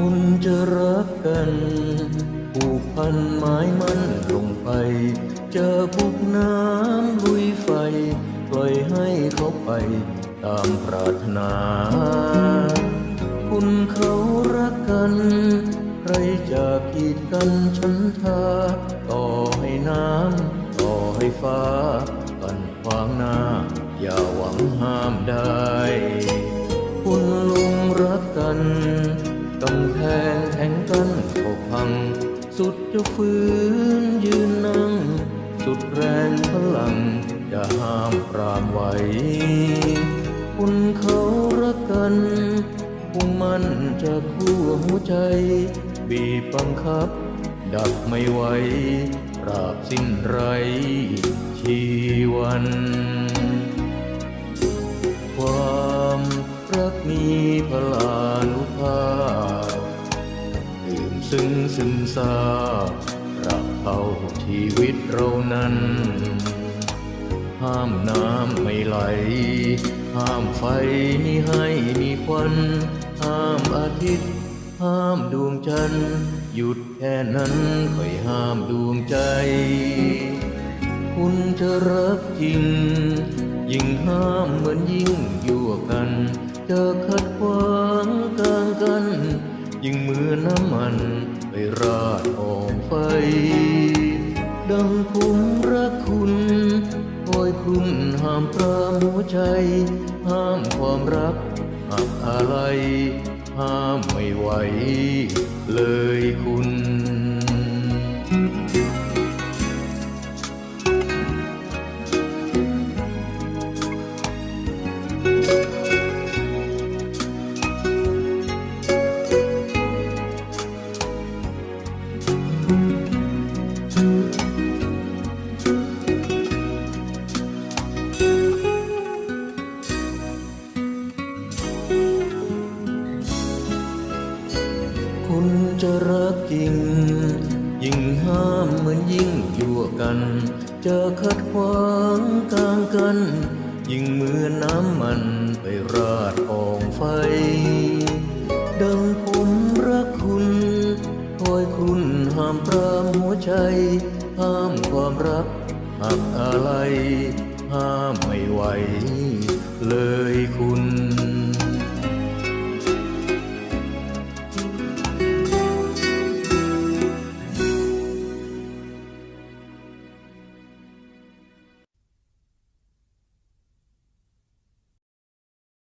คุณจะรักกันผูกพันหมายมันลงไป เจอพวกน้ำลุยไฟ ปล่อยให้เขาไปตามปรารถนา คุณเขารักกัน ใครจะกีดกันฉันทาต่อให้น้ำต่อให้ฟ้ากันขวางหน้า อย่าหวังห้ามได้ จะฝืนยืนนั่ง สุดแรงพลังจะห้ามปรามไหวคุณเขารักกันพุ่งมันจะคู่หัวใจ บีบบังคับ ดับไม่ไหวปราบสิ้นไรชีวัน ความรักมีพลานุภาพ ซึ้งซึมซารักเอาชีวิตเรานั้น ห้ามน้ำไม่ไหล ห้ามไฟมีให้มีควัน ห้ามอาทิตย์ ห้ามดวงจันทร์ หยุดแค่นั้นค่อยห้ามดวงใจ คุณจะรักจริง ยิ่งห้ามเหมือนยิ่งยั่วกันจอขัดขวางกลางกัน ยิ่งมือน้ำมันไปราดออมไฟ ดังผมรักคุณคอยคุณห้ามปรามหัวใจ ห้ามความรักหักอะไร ห้ามไม่ไหว คุณจะรักจริง ยิ่งห้ามเหมือนยิ่งยั่วกันจอขัดขวางกลางกัน ยิ่งเหมือนน้ำมันไปราดอองไฟ ดังผมรักคุณคอยคุณห้ามปรามหัวใจ ห้ามความรักหักอะไร ห้ามไม่ไหว เลยคุณ